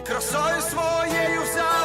красою своєю вся.